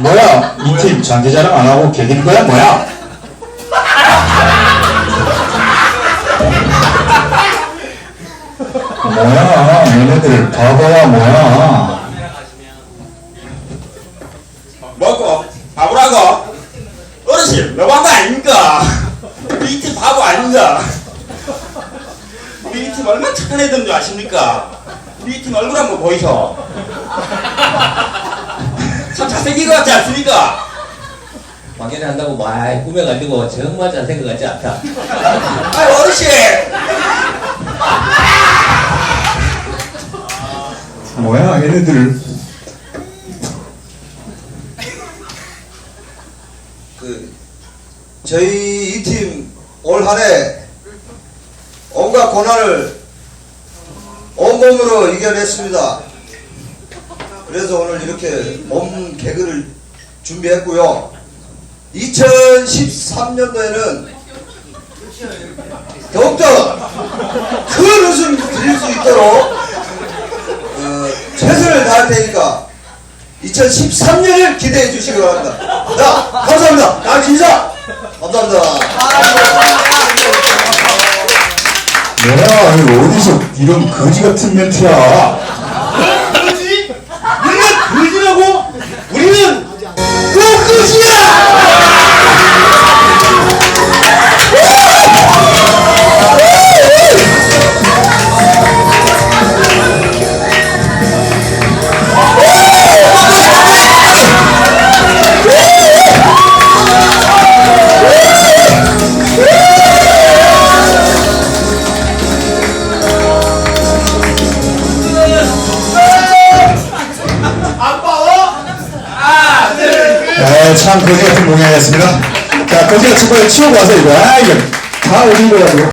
뭐야? 이 팀 장기자랑 안 하고 개기는 거야? 뭐야? 뭐야? 얘네들 바보야 뭐야? 먹고 바보라고? 어르신 너무한 거 아닙니까? 팀 바보 이팀 얼마나 착한 애들인 줄 아십니까? 팀 얼굴 한번 보이소 참 잘생긴 것 같지 않습니까? 막연히 한다고 많이 꾸며가지고 정말 잘생긴 것 같지 않다. 아이 어르신 뭐야? 얘네들 그 저희 이 팀 올 한해 온갖 고난을 온몸으로 이겨냈습니다. 그래서 오늘 이렇게 몸 개그를 준비했고요. 2013년도에는 더욱더 큰 웃음 드릴 수 있도록 어, 최선을 다할 테니까 2013년을 기대해 주시기 바랍니다. 자, 감사합니다. 나 진짜 감사합니다. 뭐야? 이거 어디서 이런 거지 같은 멘트야? 에, 참 거지 같은 모양이었습니다. 자, 거지 같은 걸 치우고 와서 이거, 아, 이거 다 올린 거라고.